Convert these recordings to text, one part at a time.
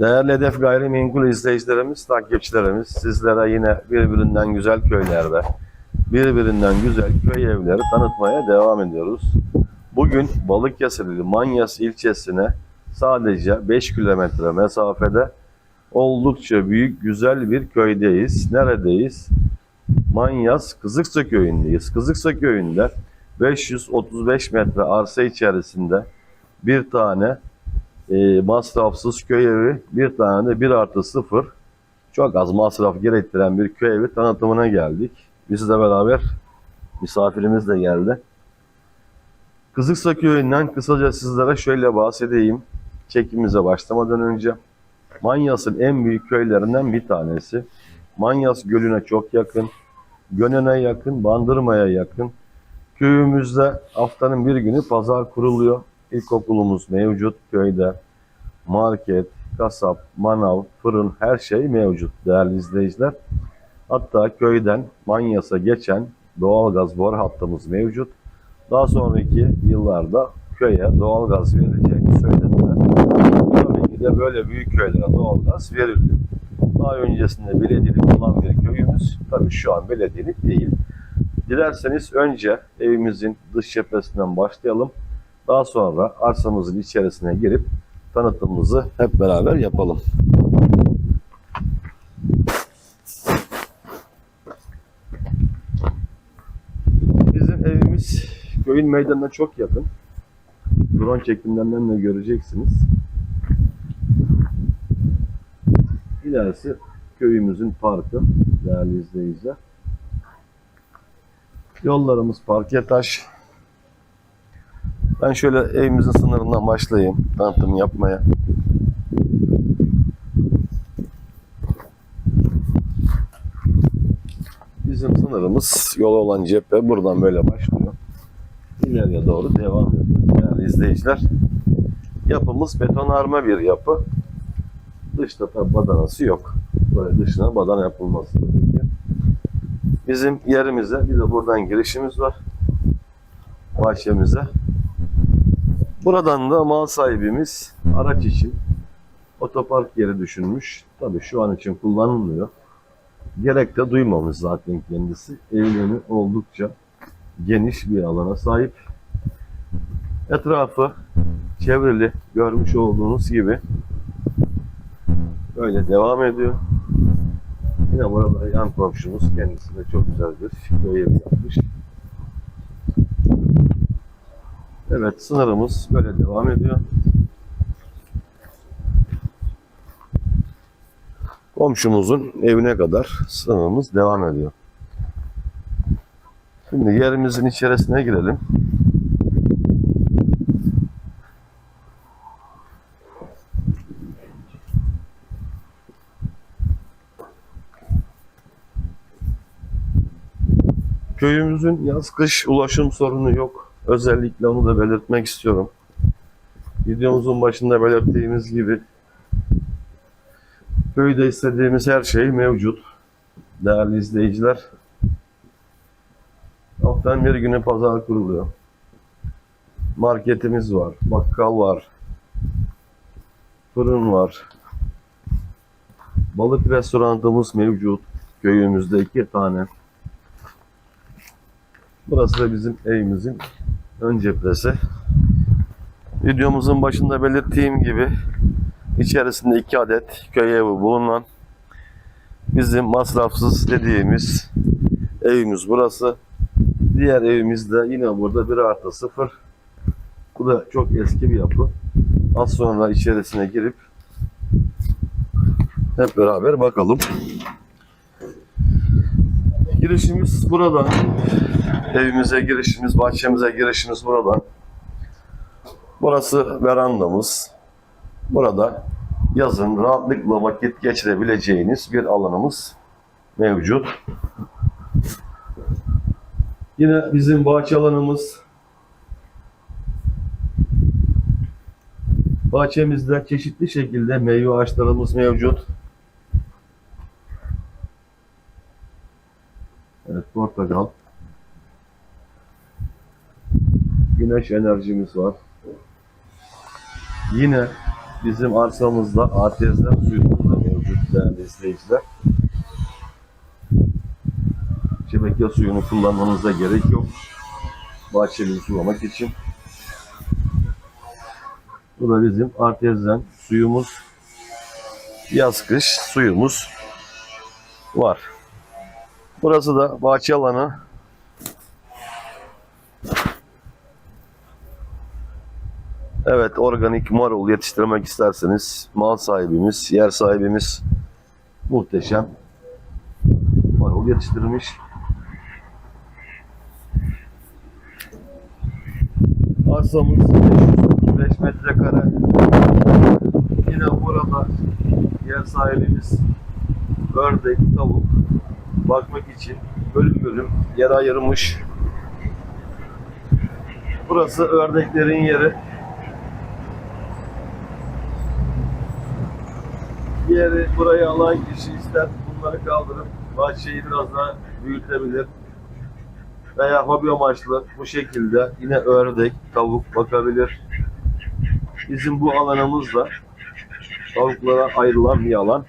Değerli Hedef Gayrimenkul izleyicilerimiz, takipçilerimiz, sizlere yine birbirinden güzel köylerde, birbirinden güzel köy evleri tanıtmaya devam ediyoruz. Bugün Balıkesir ili Manyas ilçesine sadece 5 kilometre mesafede oldukça büyük güzel bir köydeyiz. Neredeyiz? Manyas Kızıksa köyündeyiz. Kızıksa köyünde 535 metre arsa içerisinde bir tane e, masrafsız köy evi, bir tane de 1 artı 0 çok az masraf gerektiren bir köy evi tanıtımına geldik. Bizle beraber misafirimiz de geldi. Kızıksa köyünden kısaca sizlere şöyle bahsedeyim. Çekimimize başlamadan önce. Manyas'ın en büyük köylerinden bir tanesi. Manyas Gölü'ne çok yakın. Gönen'e yakın, Bandırma'ya yakın. Köyümüzde haftanın bir günü pazar kuruluyor. İlkokulumuz mevcut köyde. Market, kasap, manav, fırın her şey mevcut değerli izleyiciler. Hatta köyden Manyas'a geçen doğalgaz boru hattımız mevcut. Daha sonraki yıllarda köye doğalgaz verileceğini söylediler. Tabii ki de böyle büyük köylere doğalgaz verildi. Daha öncesinde belediyelik olan bir köyümüz. Tabii şu an belediyelik değil. Dilerseniz önce evimizin dış cephesinden başlayalım. Daha sonra arsamızın içerisine girip tanıtımımızı hep beraber yapalım. Bizim evimiz köyün meydanına çok yakın. Drone çekimlerinden de göreceksiniz. İlerisi köyümüzün parkı değerli izleyiciler. Yollarımız parke taş. Ben şöyle evimizin sınırından başlayayım tanıtım yapmaya. Bizim sınırımız yol olan cephe buradan böyle başlıyor. İleriye doğru devam ediyor değerli izleyiciler. Yapımız betonarme bir yapı. Dışta tabi badanası yok. Böyle dışına badana yapılması gerekiyor. Bizim yerimize bir de buradan girişimiz var. Bahçemize. Buradan da mal sahibimiz araç için otopark yeri düşünmüş. Tabii şu an için kullanılmıyor. Gerek de duymamış zaten kendisi. Evlemi oldukça geniş bir alana sahip. Etrafı çevrili görmüş olduğunuz gibi böyle devam ediyor. Yine burada yan komşumuz kendisi de çok güzel bir köy yapmış. Evet sınırımız böyle devam ediyor. Komşumuzun evine kadar sınırımız devam ediyor. Şimdi yerimizin içerisine girelim. Köyümüzün yaz kış ulaşım sorunu yok. Özellikle onu da belirtmek istiyorum. Videomuzun başında belirttiğimiz gibi köyde istediğimiz her şey mevcut. Değerli izleyiciler. Haftanın bir günü pazar kuruluyor. Marketimiz var, bakkal var, fırın var. Balık restoranımız mevcut. Köyümüzde iki tane. Burası da bizim evimizin ön cephesi. Videomuzun başında belirttiğim gibi içerisinde iki adet köy evi bulunan bizim masrafsız dediğimiz evimiz burası. Diğer evimiz de yine burada 1 artı 0. Bu da çok eski bir yapı. Az sonra içerisine girip hep beraber bakalım. Girişimiz buradan. Evimize girişimiz, bahçemize girişimiz buradan. Burası verandamız. Burada yazın rahatlıkla vakit geçirebileceğiniz bir alanımız mevcut. Yine bizim bahçe alanımız. Bahçemizde çeşitli şekilde meyve ağaçlarımız mevcut. Evet, portakal. Güneş enerjimiz var. Yine bizim arsamızda ATS'den suyumuz da mevcut değerli izleyiciler. Şebeke suyunu kullanmanıza gerek yok. Bahçeleri sulamak için. Bu da bizim artezden suyumuz. Yaz kış suyumuz var. Burası da bahçe alanı. Evet, organik marul yetiştirmek isterseniz mal sahibimiz, yer sahibimiz muhteşem marul yetiştirmiş. Arsamız 535 metrekare. Yine burada yer sahibimiz ördek, tavuk bakmak için bölüm bölüm yer ayırmış. Burası ördeklerin yeri. Yeri burayı alan kişi ister bunları kaldırıp bahçeyi biraz daha büyütebilir. Veya hobi amaçlı bu şekilde yine ördek, tavuk bakabilir. Bizim bu alanımız da tavuklara ayrılan bir alan.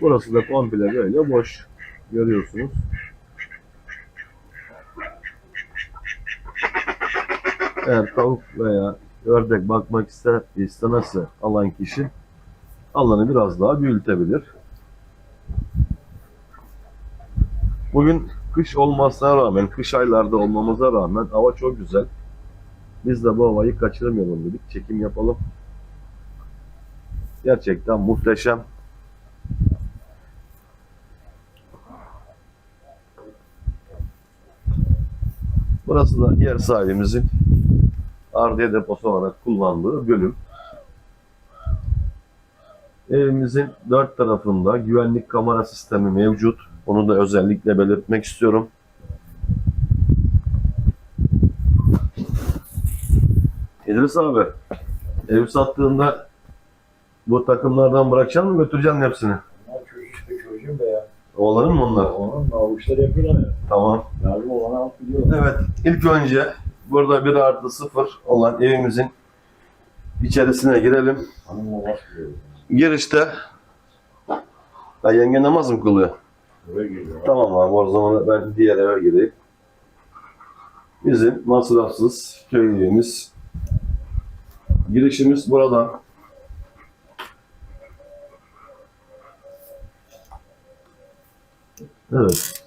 Burası da komple böyle boş. Görüyorsunuz. Eğer tavuk veya ördek bakmak ister, istemezse alan kişi alanı biraz daha büyütebilir. Bugün kış olmasına rağmen, kış aylarda olmamıza rağmen hava çok güzel. Biz de bu havayı kaçırmayalım dedik. Çekim yapalım. Gerçekten muhteşem. Burası da yer sahibimizin ardiye deposu olarak kullandığı bölüm. Evimizin dört tarafında güvenlik kamera sistemi mevcut. Onu da özellikle belirtmek istiyorum. İdris abi, ev sattığında bu takımlardan bırakacaksın mı götüreceksin hepsini? Onlar işte çocuğum be ya. Oğlanın mı onlar? Onun avuçları yapıyorlar ya. Tamam. Lazım olanı alıp gidiyorlar. Evet, ilk önce burada 1 artı 0 olan evimizin içerisine girelim. Hanımla basmıyor. Girişte ya yenge namaz mı kılıyor? Tamam abi o zaman ben diğer eve gireyim. Bizim masrafsız köy evimiz. Girişimiz buradan. Evet.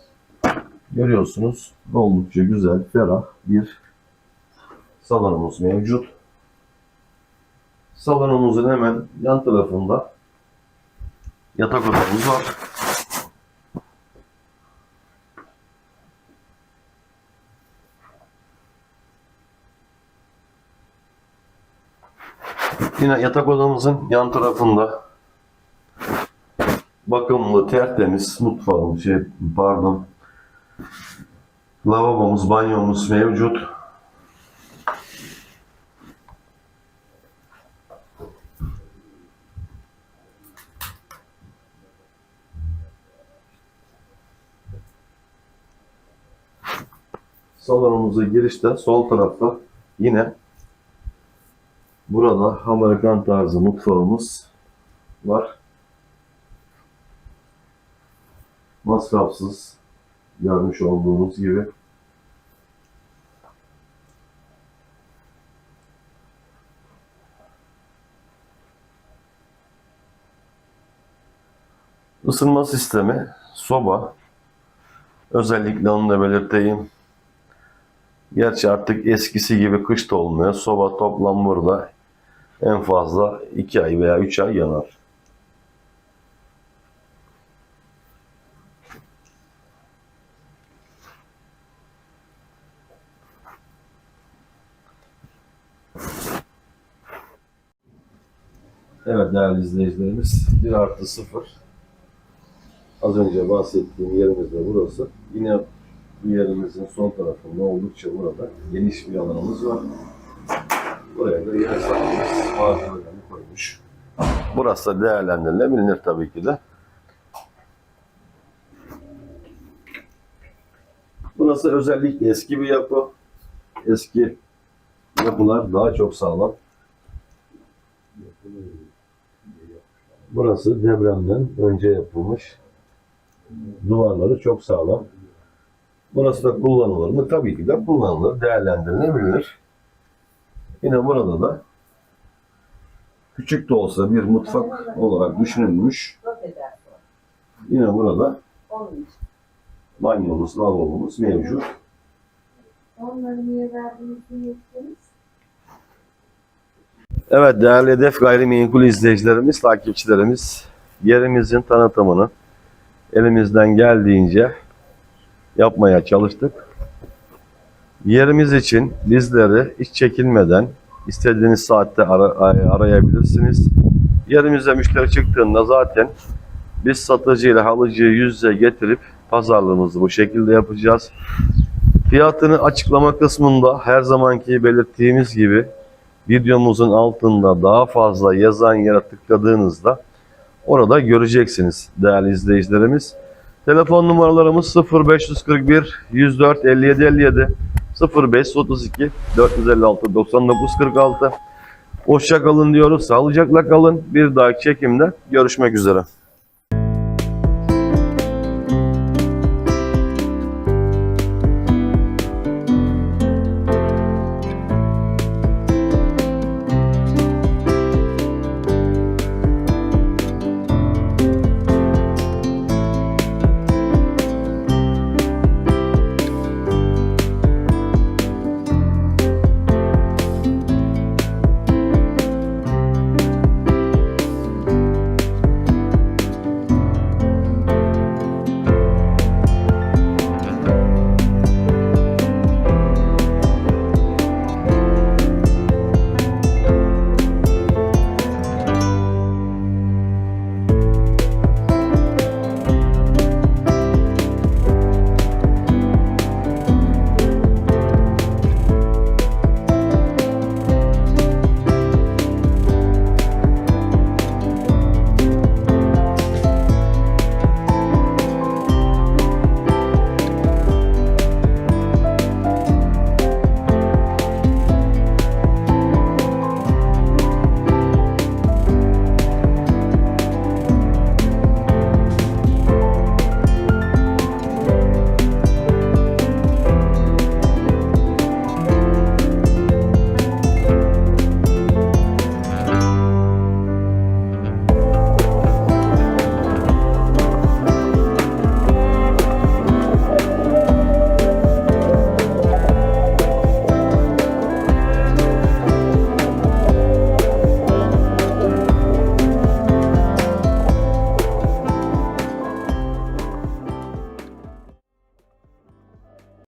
Görüyorsunuz oldukça güzel, ferah bir salonumuz mevcut. Salonumuzun hemen yan tarafında yatak odamız var. Yine yatak odamızın yan tarafında bakımlı, tertemiz mutfağımız, şey, pardon, lavabomuz, banyomuz mevcut. Salonumuza girişte sol tarafta yine Burada Amerikan tarzı mutfağımız var. Masrafsız görmüş olduğunuz gibi. Isınma sistemi, soba. Özellikle onu da belirteyim. Gerçi artık eskisi gibi kış da olmuyor. Soba toplam burada en fazla 2 ay veya 3 ay yanar. Evet değerli izleyicilerimiz 1 artı 0 Az önce bahsettiğim yerimiz de burası. Yine yerimizin sol tarafında oldukça burada geniş bir alanımız var. Buraya da yer sahibimiz malzemelerini koymuş. Burası da değerlendirilebilir tabii ki de. Burası özellikle eski bir yapı. Eski yapılar daha çok sağlam. Burası depremden önce yapılmış. Duvarları çok sağlam. Burası da kullanılır mı? Tabii ki de kullanılır, değerlendirilebilir. Yine burada da küçük de olsa bir mutfak olarak düşünülmüş. Yine burada banyomuz, lavabomuz mevcut. Evet değerli Hedef Gayrimenkul izleyicilerimiz, takipçilerimiz yerimizin tanıtımını elimizden geldiğince yapmaya çalıştık. Yerimiz için bizleri hiç çekinmeden istediğiniz saatte ara- ay- arayabilirsiniz. Yerimize müşteri çıktığında zaten biz satıcıyla halıcıyı yüz yüze getirip pazarlığımızı bu şekilde yapacağız. Fiyatını açıklama kısmında her zamanki belirttiğimiz gibi videomuzun altında daha fazla yazan yere tıkladığınızda orada göreceksiniz değerli izleyicilerimiz. Telefon numaralarımız 0541 104 57 57 0532 456 99 46 Hoşça kalın diyoruz. Sağlıcakla kalın. Bir dahaki çekimde görüşmek üzere.